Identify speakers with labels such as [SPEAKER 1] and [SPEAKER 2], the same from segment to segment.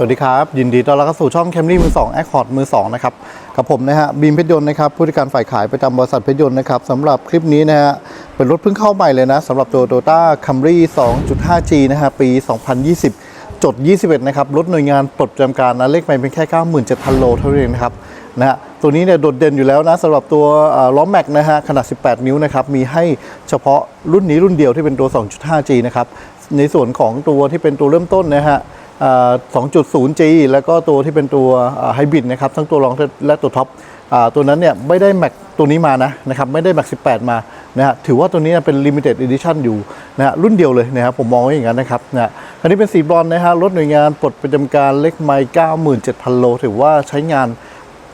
[SPEAKER 1] สวัสดีครับ ยินดีต้อนรับเข้าสู่ช่อง Camry มือ2 Accord มือ2นะครับกับผมนะฮะบีมเพชรยนต์นะครับผู้จัดการฝ่ายขายประจำบริษัทเพชรยนต์นะครับสำหรับคลิปนี้นะฮะเป็นรถเพิ่งเข้าใหม่เลยนะสำหรับตัว Toyota Camry 2.5G นะฮะปี 2020 จด 21 นะครับรถหน่วยงานปลดประจำการนะเลขไม่เป็นแค่ 97,000 โลเท่านั้นเองนะครับนะฮะตัวนี้เนี่ยโดดเด่นอยู่แล้วนะสำหรับตัวล้อแม็กนะฮะขนาด 18 นิ้วนะครับมีให้เฉพาะรุ่นนี้รุ่นเดียวที่เป็นตัว 2.5G นะครับในส่วนของตัวที่เป็นตัวเริ่มต้นนะฮะ 2.0G แล้วก็ตัวที่เป็นตัวไฮบริดนะครับทั้งตัวรองและตัวท็อปตัวนั้นเนี่ยไม่ได้แม็กตัวนี้มานะนะครับไม่ได้แม็ก18 มานะฮะถือว่าตัวนี้เป็น Limited Edition อยู่นะฮะรุ่นเดียวเลยนะครับผมมองไว้อย่างนั้นนะครับนะคันนี้เป็นสีบรอนนะฮะรถหน่วยงานปลดประจำการเล็กไมล์97,000 โล ถือว่าใช้งาน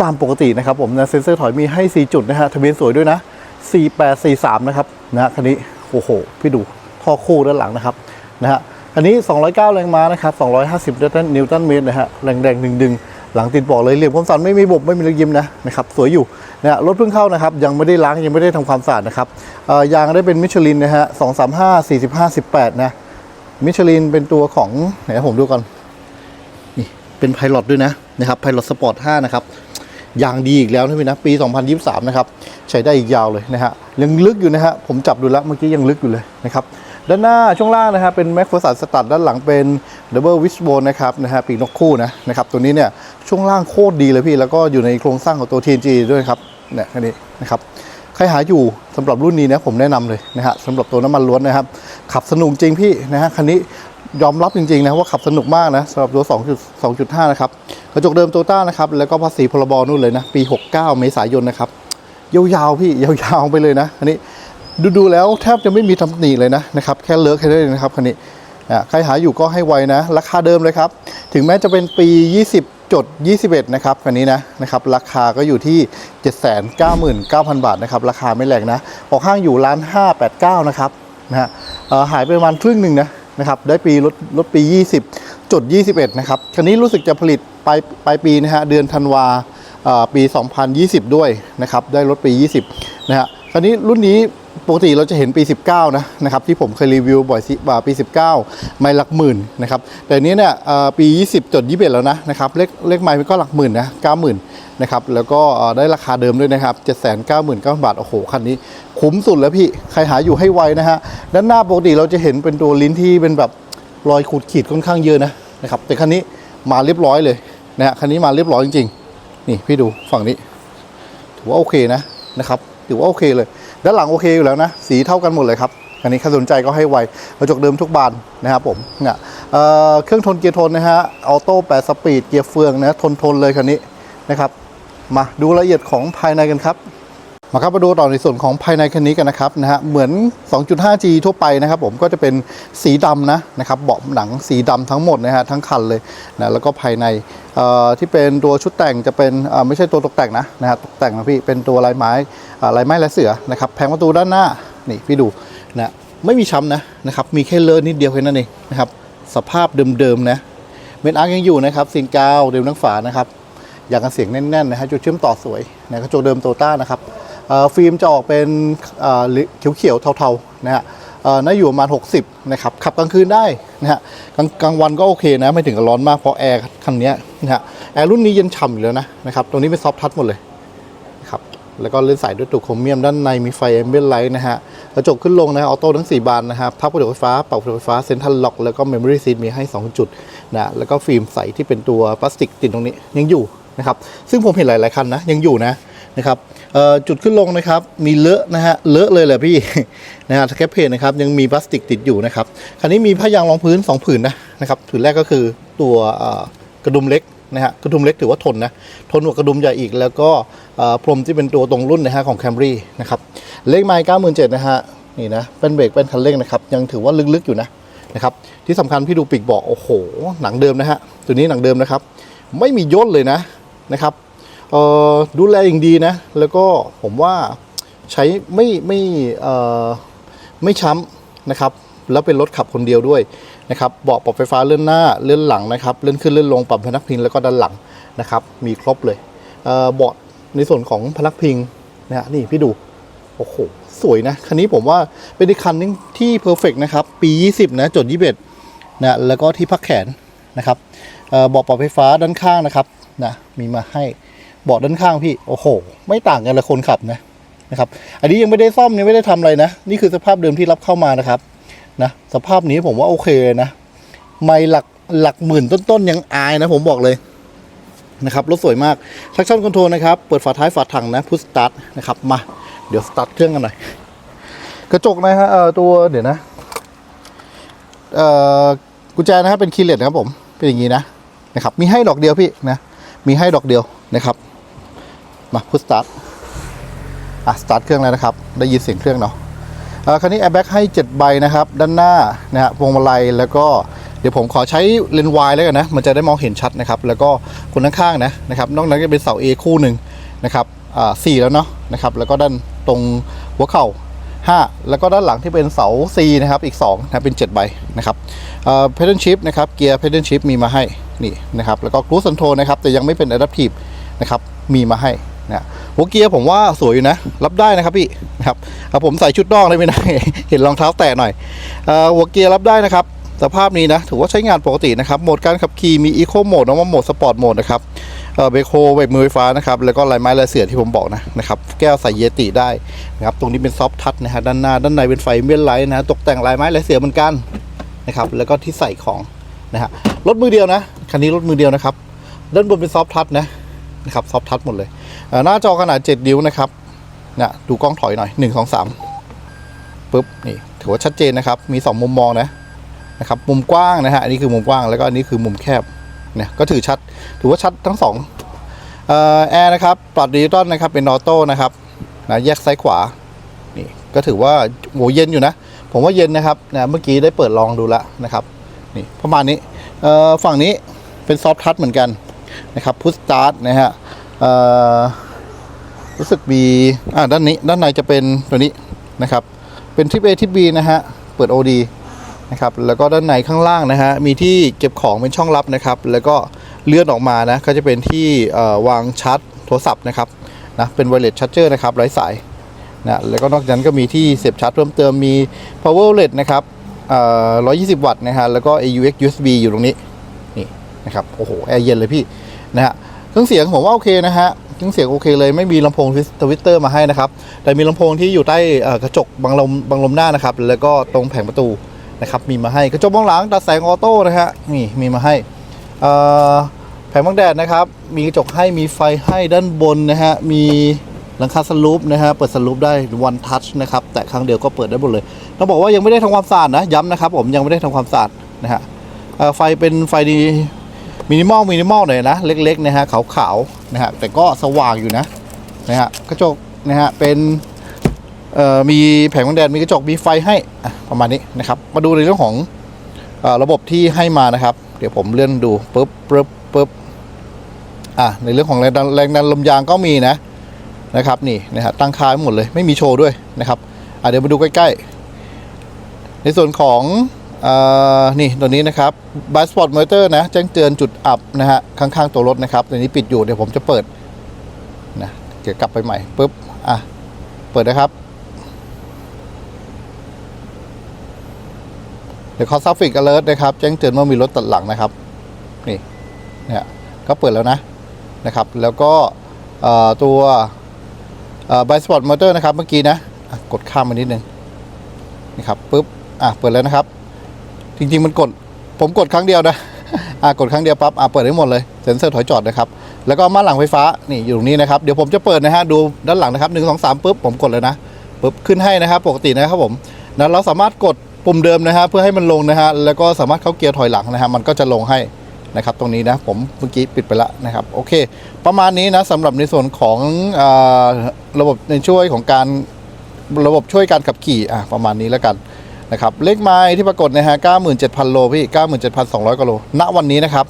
[SPEAKER 1] ตามปกตินะครับผมนะเซ็นเซอร์ถอยมีให้ 4 จุดนะฮะทะเบียนสวยด้วยนะ 4843 นะครับนะฮะคันนี้โอ้โห พี่ดูท่อคู่ด้านหลังนะครับนะฮะ อันนี้ 209 แรงม้านะครับ 250 นิวตันเมตรนะฮะ แรงแรงดึงดึง หลังติดบอกเลยเหลี่ยมคมสันไม่มีบบไม่มีรอยยิ้มนะนะครับสวยอยู่นะรถเพิ่งเข้านะครับ ยังไม่ได้ล้างยังไม่ได้ทำความสะอาดนะครับอ่อยางได้เป็นมิชลินนะฮะ 235 45 18 นะ มิชลินเป็นตัวของไหนผมดูก่อน นี่เป็นไพลอตด้วยนะนะครับไพลอตสปอร์ต 5 นะครับยางดีอีกแล้วนะพี่นะปี 2023 นะครับ ใช้ได้อีกยาวเลยนะฮะยังลึกอยู่นะฮะผมจับดูแล้วเมื่อกี้ยังลึกอยู่เลยนะครับ ด้านหน้าช่วงล่างนะครับเป็นแม็กฟอร์สันสตัดด้านหลังเป็นดับเบิลวิชโบนนะครับนะฮะปีกนกคู่นะนะครับตัวนี้เนี่ยช่วงล่างโคตรดีเลยพี่ แล้วก็อยู่ในโครงสร้างของตัว TNG ด้วยครับเนี่ยคันนี้นะครับใครหาอยู่สำหรับรุ่นนี้นะผมแนะนำเลยนะฮะสำหรับตัวน้ำมันล้วนนะครับ ขับสนุกจริงพี่นะฮะคันนี้ยอมรับจริงๆนะว่าขับสนุกมากนะสำหรับตัว 2 2.5 นะครับกระจกเดิมโตต้านะครับแล้วก็ภาษีพรบนู่นเลยนะปี 69 เมษายนนะครับยาวๆพี่ยาวๆไปเลยนะคันนี้ ดูๆแล้วแทบจะไม่มีตำหนิเลยนะนะครับแค่เลิกแค่นั้นเองนะครับคันนี้ใครหาอยู่ก็ให้ไวนะ ราคาเดิมเลยครับ ถึงแม้จะเป็นปี 20จด21 นะครับคันนี้นะนะครับราคาก็อยู่ที่ 799,000 บาทนะครับราคาไม่แรงนะออกห้างอยู่ร้าน589 นะครับนะฮะหายไปประมาณครึ่งหนึ่งนะนะครับได้ปีลดลดปี 20จด21 นะครับคันนี้รู้สึกจะผลิตปลายปลายปีนะฮะเดือนธันวาเอ่อปี 2020 ด้วยนะครับได้ลดปี 20 นะฮะคันนี้รุ่นนี้ ปกติเราจะเห็นปี 19 นะนะครับที่ผมเคยรีวิวบ่อยสิบ่าปี 19 ไม่หลักหมื่นนะครับแต่นี้เนี่ยปี 20จด21 แล้วนะนะครับเลขเลขไม้ก็หลักหมื่นนะ90,000นะครับแล้วก็ได้ราคาเดิมด้วยนะครับ799,000บาท โอ้โห คันนี้คุ้มสุดแล้วพี่ ใครหาอยู่ให้ไวนะฮะด้านหน้าปกติเราจะเห็นเป็นตัวลิ้นที่เป็นแบบรอยขูดขีดค่อนข้างเยอะนะนะครับแต่คันนี้มาเรียบร้อยเลยนะฮะคันนี้มาเรียบร้อยจริงๆนี่พี่ดูฝั่งนี้ ถือว่าโอเคนะนะครับถือว่าโอเคเลย ด้านหลังโอเคอยู่แล้วนะ สีเท่ากันหมดเลยครับ อันนี้ใครสนใจก็ให้ไวกระจกเดิมทุกบานนะครับผมเนี่ยเเครื่องทนเกียร์ทนนะฮะ ออโต้8สปีด เกียร์เฟืองนะ ทนทนเลยคันนี้นะครับ มาดูรายละเอียดของภายในกันครับ มาครับมาดูต่อในส่วนของภายในคันนี้กันนะครับนะฮะเหมือน 2.5G ทั่วไปนะครับผมก็จะเป็นสีดำนะนะครับเบาะหนังสีดำทั้งหมดนะฮะทั้งคันเลยนะแล้วก็ภายในเอ่อที่เป็นตัวชุดแต่งจะเป็นเอ่อไม่ใช่ตัวตกแต่งนะนะฮะตกแต่งนะพี่เป็นตัวลายไม้อ่าลายไม้ลายเสือนะครับแผงประตูด้านหน้านี่พี่ดูนะไม่มีช้ำนะนะครับมีแค่เลอะนิดเดียวแค่นั้นเองนะครับสภาพเดิมๆนะเม็ดอาร์ยังอยู่นะครับซิงกาวเดิมทั้งฝานะครับอย่างกันเสียงแน่นๆนะฮะจุดเชื่อมต่อสวยนะกระจกเดิมโตต้านะครับ ฟิล์มจะออกเป็นเขียวๆเทาๆนะฮะน่าอยู่ประมาณ 60 นะครับ ขับกลางคืนได้นะฮะกลางกลางวันก็โอเคนะ ไม่ถึงกับร้อนมากเพราะแอร์คันนี้นะฮะแอร์รุ่นนี้เย็นฉ่ำอยู่แล้วนะนะครับตรงนี้เป็นซอฟทัชหมดเลยนะครับแล้วก็เลื่อนสายด้วยตัวโครเมียมด้านในมีไฟแอมเบียนไลท์นะฮะกระจกขึ้นลงนะออโต้ทั้ง 4 บานนะครับพับกระจกไฟฟ้าเป่ากระจกไฟฟ้าเซ็นทรัลล็อกแล้วก็เมมโมรี่ซีทมีให้ 2 จุดนะแล้วก็ฟิล์มใสที่เป็นตัวพลาสติกติดตรงนี้ยังอยู่นะครับซึ่งผมเห็นหลายๆคันนะยังอยู่นะนะครับ จุดขึ้นลงนะครับ มีเลอะนะฮะ เลอะเลยแหละพี่นะฮะสแคปเพจนะครับ ยังมีพลาสติกติดอยู่นะครับ คันนี้มีผ้ายางรองพื้น 2 ผืนนะนะครับ ผืนแรกก็คือตัวกระดุมเล็กนะฮะ กระดุมเล็กถือว่าทนนะ ทนกว่ากระดุมใหญ่อีก แล้วก็พรมที่เป็นตัวตรงรุ่นนะฮะของ Camry นะครับ เลขไมล์97,000นเจ็ดนะฮะ นี่นะ เป็นเบรกเป็นคันเร่งนะครับ ยังถือว่าลึกๆอยู่นะนะครับ ที่สำคัญพี่ดูปีกเบอกโอ้โห หนังเดิมนะฮะ ตัวนี้หนังเดิมนะครับ ไม่มีย่นเลยนะนะครับ ดูแลอย่างดีนะ แล้วก็ผมว่าใช้ไม่ไม่ไม่ช้ำนะครับ แล้วเป็นรถขับคนเดียวด้วยนะครับเบาะปรับไฟฟ้าเลื่อนหน้าเลื่อนหลังนะครับเลื่อนขึ้นเลื่อนลงปรับพนักพิงแล้วก็ด้านหลังนะครับ มีครบเลยเบาะในส่วนของพนักพิงนะฮะนี่พี่ดูโอ้โหสวยนะคันนี้ผมว่าเป็นอีกคันนึงที่เพอร์เฟกนะครับ ปี 20 นะจด 21นะแล้วก็ที่พักแขนนะครับเอ่อเบาะปรับไฟฟ้าด้านข้างนะครับนะมีมาให้ เบาะด้านข้างพี่โอ้โห ไม่ต่างกันเลยคนขับนะนะครับ อันนี้ยังไม่ได้ซ่อมยังไม่ได้ทำอะไรนะ นี่คือสภาพเดิมที่รับเข้ามานะครับนะสภาพนี้ผมว่าโอเคเลยนะ ไม่หลักหลักหมื่นต้นๆยังอายนะผมบอกเลยนะครับรถสวยมากทักชั่นคอนโทรลนะครับ เปิดฝาท้ายฝาถังนะพุชสตาร์ทนะครับมาเดี๋ยวสตาร์ทเครื่องกันหน่อยกระจกนะฮะเอ่อตัวเดี๋ยวนะเอ่อกุญแจนะครับเป็นคีย์เลสนะครับผมเป็นอย่างนี้นะนะครับ มีให้ดอกเดียวพี่นะมีให้ดอกเดียวนะครับ มาพุชสตาร์ทอะสตาร์ทเครื่องแล้วนะครับ ได้ยินเสียงเครื่องเนาะอ่อคันนี้แอร์แบ็กให้ 7 ใบนะครับ ด้านหน้านะฮะพวงมาลัยแล้วก็เดี๋ยวผมขอใช้เลนส์วายแล้วกันนะ มันจะได้มองเห็นชัดนะครับ แล้วก็คนข้างๆนะนะครับ นอกนั้นก็เป็นเสา A คู่หนึ่งนะครับอ่าสี่แล้วเนาะนะครับ แล้วก็ด้านตรงหัวเข่า 5 แล้วก็ด้านหลังที่เป็นเสา C นะครับ อีก2นะเป็น 7 ใบนะครับเอ่อ pedal shift นะครับ เกียร์ pedal shift มีมาให้นี่นะครับ แล้วก็ cruise control นะครับ แต่ยังไม่เป็น adaptive นะครับ มีมาให้ นะหัวเกียร์ผมว่าสวยอยู่นะ รับได้นะครับพี่นะครับเอาผมใส่ชุดนอกได้ไม่ได้ เห็นรองเท้าแตะหน่อยอหัวเกียร์รับได้นะครับสภาพนี้นะถือว่าใช้งานปกตินะครับโหมดการขับขี่มี Eco Mode นะว่าโหมด Sport Mode นะครับเอ่อเบโคเวบมือไฟฟ้านะครับแล้วก็ลายไม้ลายเสือที่ผมบอกนะนะครับแก้วใส่เยติได้นะครับตรงนี้เป็นซอฟทัชนะฮะด้านหน้าด้านในเป็นไฟเมียไลท์นะตกแต่งลายไม้ลายเสือเหมือนกันนะครับแล้วก็ที่ใส่ของนะฮะรถมือเดียวนะคันนี้รถมือเดียวนะครับด้านบนเป็นซอฟทัชนะนะครับซอฟทัชหมดเลย หน้าจอขนาด 7 นิ้วนะครับนะดูกล้องถอยหน่อย 1 2 3ปุ๊บนี่ถือว่าชัดเจนนะครับ มี 2 มุมมองนะนะครับมุมกว้างนะฮะอันนี้คือมุมกว้างแล้วก็อันนี้คือมุมแคบเนี่ยก็ถือชัดถือว่าชัดทั้งสองเอ่อแอร์นะครับปรับดิจิตอลนะครับเป็นออโต้นะครับนะแยกซ้ายขวานี่ก็ถือว่าโหเย็นอยู่นะ ผมว่าเย็นนะครับนะเมื่อกี้ได้เปิดลองดูแล้วนะครับนี่ประมาณนี้เอ่อฝั่งนี้เป็นซอฟทัชเหมือนกันนะครับพุทสตาร์ทนะฮะเอ่อ รู้สึกมีอ่าด้านนี้ด้านในจะเป็นตัวนี้นะครับ เป็นทิป A ทิป B นะฮะ เปิด OD นะครับ แล้วก็ด้านในข้างล่างนะฮะ มีที่เก็บของเป็นช่องลับนะครับ แล้วก็เลื่อนออกมานะ ก็จะเป็นที่วางชาร์จโทรศัพท์นะครับนะ เป็นไวเลสชาร์เจอร์นะครับไร้สายนะ แล้วก็นอกจากนั้นก็มีที่เสียบชาร์จเพิ่มเติม มี power outlet นะครับ120 วัตต์นะฮะ แล้วก็ AUX USB อยู่ตรงนี้ นี่นะครับ โอ้โห แอร์เย็นเลยพี่นะฮะ เครื่องเสียงผมว่าโอเคนะฮะ เครื่องเสียงโอเคเลยไม่มีลำโพงทวิตเตอร์มาให้นะครับ แต่มีลำโพงที่อยู่ใต้กระจกบังลมบังลมหน้านะครับ แล้วก็ตรงแผงประตูนะครับมีมาให้กระจกมองหลังตัดแสงออโต้นะฮะนี่มีมาให้แผงบังแดดนะครับ มีกระจกให้มีไฟให้ด้านบนนะฮะมีหลังคาสลูปนะฮะเปิดสลูปได้ one touch นะครับแต่ครั้งเดียวก็เปิดได้หมดเลยต้องบอกว่ายังไม่ได้ทำความสะอาดนะย้ำนะครับผมยังไม่ได้ทำความสะอาดนะฮะไฟเป็นไฟดี มินิมอลมินิมอลหน่อยนะ เล็กๆนะฮะขาวๆนะฮะแต่ก็สว่างอยู่นะนะฮะกระจกนะฮะเป็นเอ่อมีแผงกันแดดมีกระจกมีไฟให้ประมาณนี้นะครับ มาดูในเรื่องของเออระบบที่ให้มานะครับ เดี๋ยวผมเลื่อนดูปุ๊บปุ๊บปุ๊บอะในเรื่องของแรงดันแรงดันลมยางก็มีนะนะครับนี่นะฮะตั้งค่าหมดเลยไม่มีโชว์ด้วยนะครับอะเดี๋ยวมาดูใกล้ๆ ในส่วนของ นี่ตัวนี้นะครับบ s สปอร์ตมอเตอร์นะแจ้งเตือนจุดอับนะฮะข้างๆตัวรถนะครับตัวนี้ปิดอยู่เดี๋ยวผมจะเปิดนะเดี๋ยวกลับไปใหม่ปุ๊บอะเปิดนะครับเดี๋ยวคอซัฟฟิกอเลิร์ตนะครับแจ้งเตือนว่ามีรถตัดหลังนะครับนี่เนี่ยก็เปิดแล้วนะนะครับ แล้วก็ตัวเอ่อบสปอร์ตมอเตอร์นะครับเมื่อกี้นะะกดข้ามมานิดนึงนี่ครับปุ๊บอะเปิดแล้วนะครับ จริงๆมันกด ผมกดครั้งเดียวนะอ่ากดครั้งเดียวปั๊บอ่าเปิดได้หมดเลยเซ็นเซอร์ถอยจอดนะครับ แล้วก็ม่านหลังไฟฟ้านี่อยู่ตรงนี้นะครับ เดี๋ยวผมจะเปิดนะฮะดูด้านหลังนะครับหนึ่งสองสามปุ๊บผมกดเลยนะปุ๊บขึ้นให้นะครับ ปกตินะครับผมนั้นเราสามารถกดปุ่มเดิมนะฮะเพื่อให้มันลงนะฮะแล้วก็สามารถเข้าเกียร์ถอยหลังนะฮะมันก็จะลงให้นะครับตรงนี้นะผมเมื่อกี้ปิดไปละนะครับโอเค ประมาณนี้นะสำหรับในส่วนของอระบบในช่วยของการระบบช่วยการขับขี่อะประมาณนี้แล้วกัน นะครับเลขไม้ที่ปรากฏนะฮะ97,000 โลพี่ 97,200กิโล ณ วันนี้นะครับ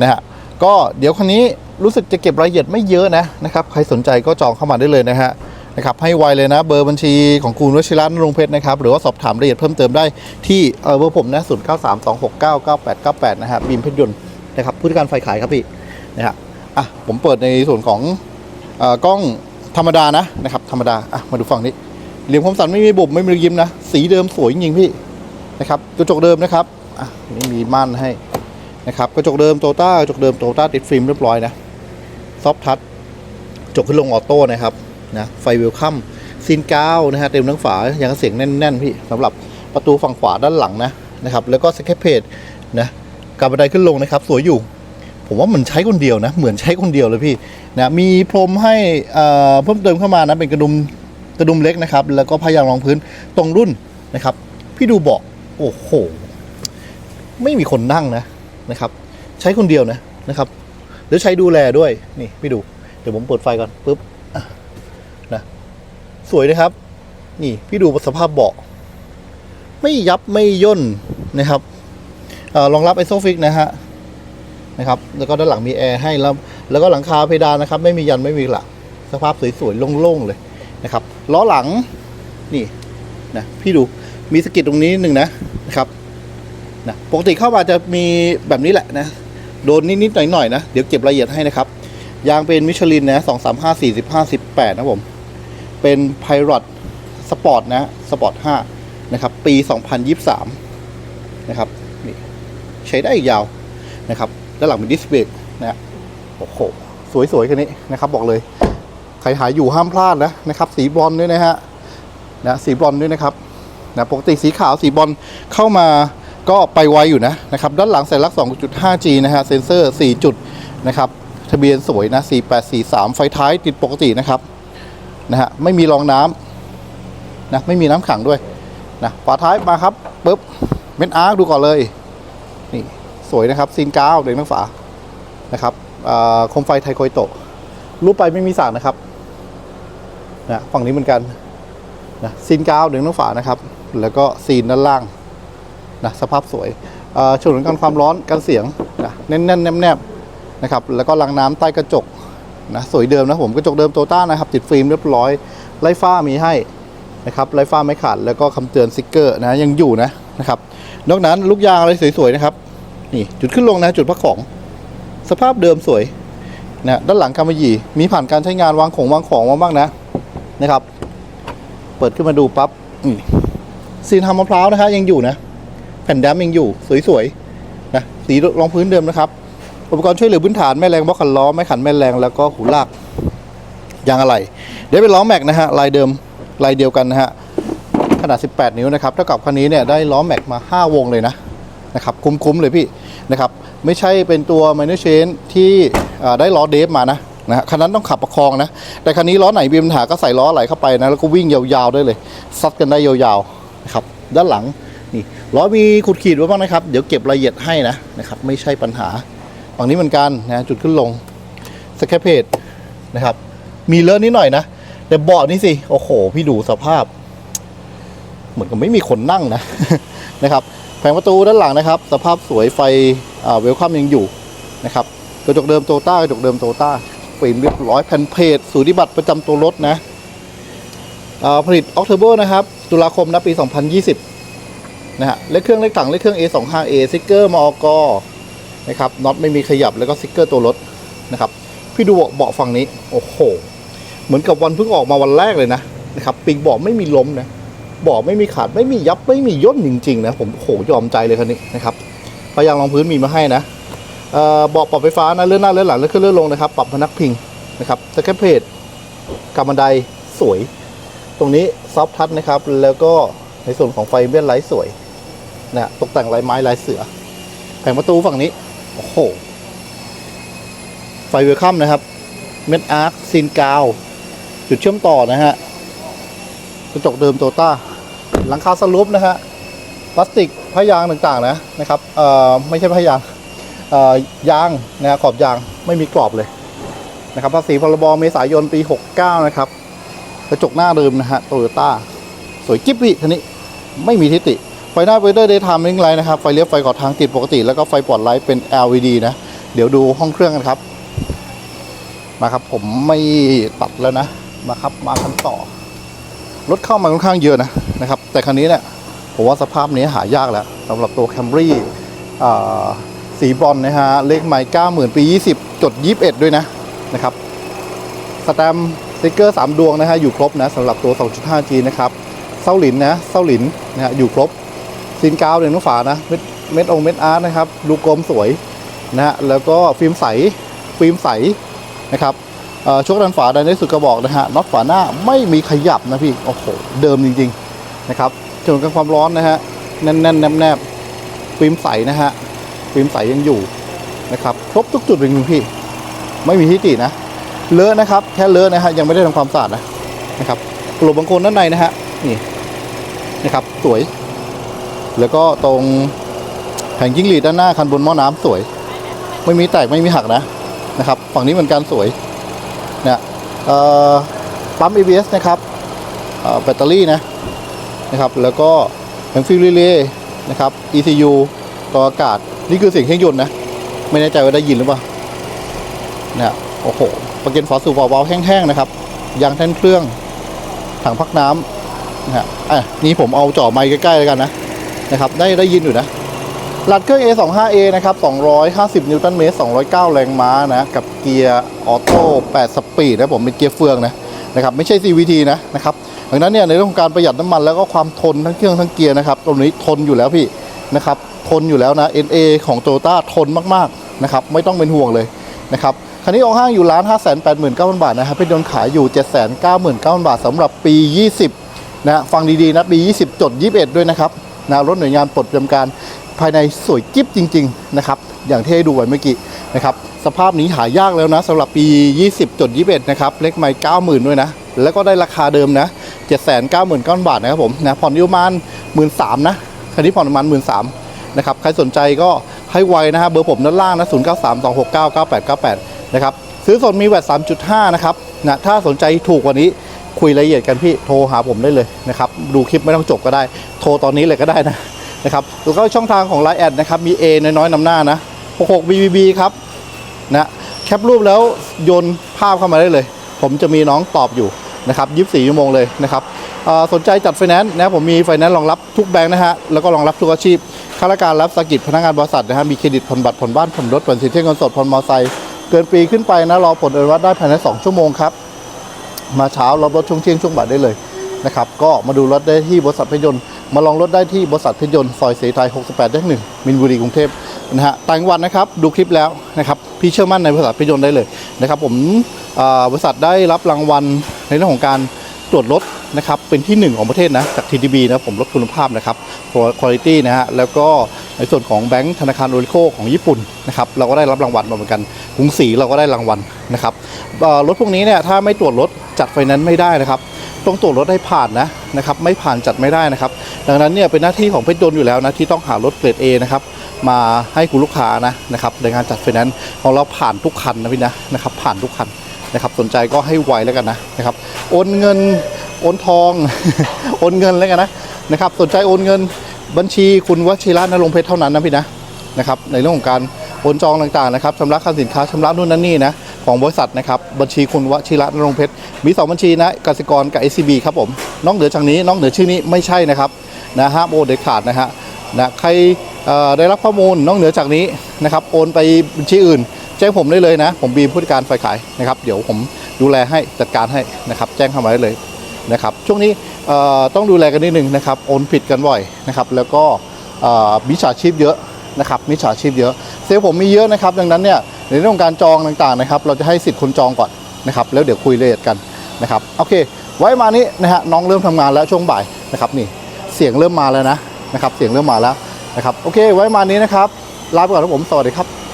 [SPEAKER 1] นะฮะก็เดี๋ยวคันนี้รู้สึกจะเก็บรายละเอียดไม่เยอะนะนะครับใครสนใจก็จองเข้ามาได้เลยนะฮะนะครับให้ไวเลยนะเบอร์บัญชีของคุณวชิระนรงเพชรนะครับหรือว่าสอบถามรายละเอียดเพิ่มเติมได้ที่เออเบอร์ผมนะ0932699898นะฮะบีมเพชรยนต์นะครับผู้ที่การไฟขายครับพี่นะฮะอะผมเปิดในส่วนของเอ่อกล้องธรรมดานะนะครับธรรมดาอะมาดูฝั่งนี้ เหลี่ยมคมสันไม่มีบุบไม่มียิ้มนะ สีเดิมสวยจริงๆพี่นะครับกระจกเดิมนะครับอะนี่มีม่านให้นะครับกระจกเดิมโตต้ากระจกเดิมโตต้าติดฟิล์มเรียบร้อยนะซอฟทัชจกขึ้นลงออโต้นะครับนะไฟเวลคัมซีนกาวนะฮะเต็มทั้งฝายังเสียงแน่นๆพี่สำหรับประตูฝั่งขวาด้านหลังนะนะครับแล้วก็สแคปเพจนะกับบันไดขึ้นลงนะครับ สวยอยู่ ผมว่ามันใช้คนเดียวนะ เหมือนใช้คนเดียวเลยพี่นะมีพรมให้อ่อเพิ่มเติมเข้ามานะเป็นกระดุม กระดุมเล็กนะครับ แล้วก็พยางรองพื้นตรงรุ่นนะครับ พี่ดูเบาะโอ้โห ไม่มีคนนั่งนะนะครับ ใช้คนเดียวนะนะครับแล้วใช้ดูแลด้วยนี่พี่ดูเดี๋ยวผมเปิดไฟก่อนปุ๊บนะสวยนะครับ นี่พี่ดูสภาพเบาะไม่ยับไม่ย่นนะครับเออรองรับไอโซฟิกนะฮะนะครับ แล้วก็ด้านหลังมีแอร์ให้แล้วแล้วก็หลังคาเพดานนะครับ ไม่มียันไม่มีหลักสภาพสวยๆโล่งๆเลยนะครับ ล้อหลังนี่นะพี่ดูมีสกิดตรงนี้หนึ่งนะนะครับนะปกติเข้ามาจะมีแบบนี้แหละนะโดนนิดๆหน่อยๆนะเดี๋ยวเก็บรายละเอียดให้นะครับยางเป็นมิชลินนะสองสามห้าสี่สิบห้าสิบแปดนะผมเป็นไพร t สปอร์ตนะสปอร์ตห้านะครับ ปีสองพันยี่สามนะครับนี่ใช้ได้อีกยาวนะครับ ด้านหลังเป็นดิสเบรกนะฮะโอ้โห สวยๆคันนี้นะครับบอกเลย รหาอยู่ห้ามพลาดนะนะครับ สีบอลด้วยนะฮะนะสีบอลด้วยนะครับนะปกติสีขาวสีบอลเข้ามาก็ไปไวอยู่นะนะครับ ด้านหลังสัญลัก 2.5G นะฮะเซนเซอร์ 4 จุดนะครับทะเบียนสวยนะ 4843 ไฟท้ายติดปกตินะครับนะฮะไม่มีรองน้ำนะไม่มีน้ำขังด้วยนะฝาท้ายมาครับปุ๊บเม็ดอาร์คดูก่อนเลยนี่สวยนะครับซีนก้าวเด็กนักฝานะครับอ่าโคมไฟไทโกยโตรูปไปไม่มีสากนะครับ นะฝั่งนี้เหมือนกันนะซีนกาวเด็กนักฝานะครับ แล้วก็ซีนด้านล่างนะสภาพสวยอ่าฉุดกันความร้อนกันเสียงนะแน่นๆแนบๆนบนะครับแล้วก็รางน้ำใต้กระจกนะสวยเดิมนะผมกระจกเดิมโตต้านะครับติดฟิล์มเรียบร้อยไล่ฟ้ามีให้นะครับไล่ฟ้าไม่ขาดแล้วก็คำเตือนสติกเกอร์นะยังอยู่นะนะครับนอกนั้นลูกยางอะไรสวยๆนะครับนี่จุดขึ้นลงนะจุดพักของสภาพเดิมสวยนะด้านหลังกำมะหยี่มีผ่านการใช้งานวางของวางของมาบ้างนะ นะครับ เปิดขึ้นมาดูปั๊บซีนทำมะพร้าวนะฮะยังอยู่นะ แผ่นดำยังอยู่สวยๆนะสีรองพื้นเดิมนะครับ อุปกรณ์ช่วยเหลือพื้นฐานแม่แรงบล็อกขันล้อไม้ขันแม่แรงแล้วก็หูลากยางอะไรเดี๋ยวเป็นล้อแม็กนะฮะลายเดิมลายเดียวกันนะฮะขนาด 18 นิ้วนะครับเท่ากับคันนี้เนี่ยได้ล้อแม็กมา 5 วงเลยนะนะครับคุ้มๆเลยพี่นะครับ ไม่ใช่เป็นตัว minor chain ที่ได้ล้อเดฟมานะ นะคันนั้นต้องขับประคองนะ แต่คันนี้ล้อไหนมีปัญหาก็ใส่ล้อไหลเข้าไปนะ แล้วก็วิ่งยาวๆได้เลย ซัดกันได้ยาวๆนะครับ ด้านหลังนี่ล้อมีขุดขีดไว้บ้างนะครับ เดี๋ยวเก็บรายละเอียดให้นะนะครับ ไม่ใช่ปัญหา ฝั่งนี้เหมือนกันนะ จุดขึ้นลงสแคปเพจนะครับ มีเลอะนิดหน่อยนะ แต่เบาะนี่สิ โอ้โห พี่ดูสภาพ เหมือนกับไม่มีคนนั่งนะ นะครับ แผงประตูด้านหลังนะครับ สภาพสวยไฟเวลคัมยังอยู่นะครับ กระจกเดิมโตต้ากระจกเดิมโตต้า ฟิล์มเรียบร้อยแผ่นเพจสูติบัตรประจำตัวรถนะผลิตออกเทอร์โบนะครับ ตุลาคมนะปี 2020 นะฮะเลขเครื่องเลขถังเลขเครื่อง A25A ซิกเกอร์มอกนะครับน็อตไม่มีขยับแล้วก็ซิกเกอร์ตัวรถนะครับ พี่ดูเบาะฝั่งนี้ โอ้โห เหมือนกับวันเพิ่งออกมาวันแรกเลยนะนะครับปีกเบาะไม่มีล้มนะเบาะไม่มีขาดไม่มียับไม่มีย่นจริงๆนะผมโหยอมใจเลยคันนี้นะครับพยางรองพื้นมีมาให้นะ เบาะปรับไฟฟ้านะเลื่อนหน้าเลื่อนหลังเลื่อนขึ้นเลื่อนลงนะครับ ปรับพนักพิงนะครับสแคปเพจกับบันไดสวย ตรงนี้ซอฟทัชนะครับ แล้วก็ในส่วนของไฟเบี้ยนไลท์สวยนะตกแต่งลายไม้ลายเสือ แผงประตูฝั่งนี้ โอ้โห ไฟเวลคัมนะครับ เม็ดอาร์คซีนกาว จุดเชื่อมต่อนะฮะ กระจกเดิมโตต้า หลังคาสลูปนะฮะ พลาสติกผ้ายางต่างๆนะนะครับ เอ่อ ไม่ใช่ผ้ายาง ยางนะขอบยางไม่มีกรอบเลยนะครับภาษีพรบเมษายนปี 69 นะครับ กระจกหน้าเดิมนะฮะโตโยต้าสวยกิ๊บพี่คันนี้ไม่มีทิฏฐิไฟหน้าเวเดอร์เดย์ไทม์ลิงไลท์นะครับไฟเลี้ยวไฟก่อทางติดปกติ แล้วก็ไฟปลอดไลท์เป็น LED นะ เดี๋ยวดูห้องเครื่องกันครับ มาครับผมไม่ตัดแล้วนะ มาครับมาคันต่อ รถเข้ามาค่อนข้างเยอะนะนะครับ แต่คันนี้เนี่ยผมว่าสภาพนี้หายากแล้วสำหรับตัว Camry อ่า สีบอนซ์นะฮะ เลขไมล์90,000 ปี 20 จด 21 ด้วยนะนะครับ สแตมป์สติกเกอร์ 3 ดวงนะฮะ อยู่ครบนะสำหรับตัว 2.5G นะครับเส้าหลินนะเส้าหลินนะฮะ อยู่ครบซีนกาวเดือนน้องฝานะ เม็ดเม็ดองเม็ดอาร์ตนะครับดูกลมสวยนะฮะ แล้วก็ฟิล์มใส ฟิล์มใสนะครับเอ่อโชคด้านฝาด้านในสุดกระบอกนะฮะ น็อตฝาหน้าไม่มีขยับนะพี่ โอ้โห เดิมจริง ๆ นะครับส่วนกันความร้อนนะฮะ แน่นๆแนบๆฟิล์มใสนะฮะ ฟิล์มใสยังอยู่นะครับครบทุกจุดเลยคุณพี่ ไม่มีที่ตินะเลอะนะครับแค่เลอะนะฮะยังไม่ได้ทำความสะอาดนะนะครับกลุ่มบางคนด้านในนะฮะนี่นะครับสวย แล้วก็ตรงแผงจิ้งหรีดด้านหน้าคันบนหม้อน้ำสวย ไม่มีแตกไม่มีหักนะนะครับฝั่งนี้เหมือนกันสวยเนี่ยเอ่อปั๊ม ABS นะครับเอ่อแบตเตอรี่นะนะครับแล้วก็แผงฟิวรีเลย์นะครับ ECU ตัวอากาศ นี่คือเสียงเครื่องยนต์นะ ไม่แน่ใจว่าได้ยินหรือเปล่าเนี่ยโอ้โหประเก็นฝาสูบเบาๆแห้งๆนะครับยางแท่นเครื่องถังพักน้ำนะฮะอะนี่ผมเอาจ่อไมค์ใกล้ๆแล้วกันนะนะครับ ได้ได้ยินอยู่นะหลัดเครื่อง A25A นะครับ 250 นิวตันเมตร 209 แรงม้านะ กับเกียร์ออโต้ 8 สปีดนะผมเป็นเกียร์เฟืองนะนะครับ ไม่ใช่ CVT นะนะครับดังนั้นเนี่ยในเรื่องของการประหยัดน้ำมันแล้วก็ความทนทั้งเครื่องทั้งเกียร์นะครับตรงนี้ทนอยู่แล้วพี่นะครับ ทนอยู่แล้วนะ NA ของ Toyota ทนมากๆนะครับไม่ต้องเป็นห่วงเลยนะครับคันนี้ออกห้างอยู่ล้าน 5 8 9 0 0 0 บาทนะครับเป็นยนต์ขายอยู่ 7 9 9 0 0 0 บาทสำหรับปี 20นะฟังดีๆนะปี 20 จด 21 ด้วยนะครับนะรถหน่วยงานปลดประจำการภายในสวยกิ๊บจริง ๆ นะครับ อย่างที่ให้ดูไว้เมื่อกี้นะครับสภาพนี้หายากแล้วนะสำหรับปี 20 จด 21 นะครับ เลขไม่90,000 ด้วยนะ แล้วก็ได้ราคาเดิมนะ 799,000 บาทนะครับผมนะผ่อนอยู่ประมาณ13,000นะคันนี้ผ่อนประมาณ13,000 นะครับใครสนใจก็ให้ไวนะฮะเบอร์ผมด้านล่างนะ0932699898นะครับซื้อสดมีแวด3.5นะครับนะถ้าสนใจถูกกว่านี้คุยรายละเอียดกันพี่โทรหาผมได้เลยนะครับดูคลิปไม่ต้องจบก็ได้ โทรตอนนี้เลยก็ได้นะนะครับแล้วก็ช่องทางของ Line แอดนะครับมี A น้อยๆนำหน้านะ66 BBB ครับนะแคปรูปแล้วโยนภาพเข้ามาได้เลย ผมจะมีน้องตอบอยู่ นะครับ24ชั่วโมงเลยนะครับสนใจจัดไฟแนนซ์นะผมมีไฟแนนซ์รองรับทุกแบงค์นะฮะแล้วก็รองรับทุกอาชีพข้าราชการรับสกิจพนักงานบริษัทนะฮะมีเครดิตผ่อนบัตรผ่อนบ้านผ่อนรถผ่อนสินเชื่อเงินสดผ่อนมอเตอร์ไซค์เกินปีขึ้นไปนะรอผลอนุมัติได้ภายใน 2 ชั่วโมงครับมาเช้ารับรถช่วงเที่ยงช่วงบ่ายได้เลยนะครับก็มาดูรถได้ที่บริษัทเพยนต์มาลองรถได้ที่บริษัทเพยนต์ซอยเสรีไทย 68ได้หนึ่งมินบุรีกรุงเทพนะฮะต่างวัดนะครับดูคลิปแล้วนะครับพี่เชื่อมั่นในบริษัทเพยนต์ได้เลยนะครับผมบริษัทได้รับรางวัล ในเรื่องของการตรวจรถนะครับเป็นที่หนึ่งของประเทศนะจาก TTB นะผมรถคุณภาพนะครับ quality นะฮะแล้วก็ในส่วนของแบงก์ธนาคารโอริโคของญี่ปุ่นนะครับเราก็ได้รับรางวัลมาเหมือนกันกรุงศรีเราก็ได้รางวัลนะครับรถพวกนี้เนี่ยถ้าไม่ตรวจรถจัดไฟนนซ์ไม่ได้นะครับต้องตรวจรถให้ผ่านนะนะครับไม่ผ่านจัดไม่ได้นะครับ ดังนั้นเนี่ยเป็นหน้าที่ของเพชรยนต์อยู่แล้วนะที่ต้องหารถเกรด A นะครับมาให้คุณลูกค้านะนะครับในการจัดไฟนนซ์ของเราผ่านทุกคันนะพี่นะนะครับผ่านทุกคัน นะครับสนใจก็ให้ไวแล้วกันนะนะครับโอนเงินโอนทอง โอนเงินแล้วกันนะนะครับสนใจโอนเงินบัญชีคุณวชิระนรงเพชรเท่านั้นนะพี่นะนะครับในเรื่องของการโอนจองต่างๆนะครับชำระค่าสินค้าชำระนู่นนั่นนี่นะของบริษัทนะครับบัญชีคุณวชิระนรงเพชรมีสองบัญชีนะกสิกรกับ SCB ครับผมนอกเหนือจากนี้นอกเหนือชื่อนี้ไม่ใช่นะครับนะฮะโอนเด็ดขาดนะฮะนะใครเอ่อได้รับข้อมูลนอกเหนือจากนี้นะครับโอนไปบัญชีอื่น แจ้งผมได้เลยนะ ผมบีมผู้จัดการฝ่ายขายนะครับ เดี๋ยวผมดูแลให้จัดการให้นะครับ แจ้งเข้ามาได้เลยนะครับ ช่วงนี้ต้องดูแลกันนิดนึงนะครับโอนผิดกันบ่อยนะครับ แล้วก็มิจฉาชีพเยอะนะครับมิจฉาชีพเยอะ เซลผมมีเยอะนะครับ ดังนั้นเนี่ยในเรื่องของการจองต่างๆนะครับ เราจะให้สิทธิ์คนจองก่อนนะครับแล้วเดี๋ยวคุยรายละเอียดกันนะครับโอเค ไว้มานี้นะฮะน้องเริ่มทำงานแล้วช่วงบ่ายนะครับนี่เสียงเริ่มมาแล้วนะนะครับเสียงเริ่มมาแล้วนะครับโอเค ไว้มานี้นะครับลาไปก่อนครับผมสวัสดีครับ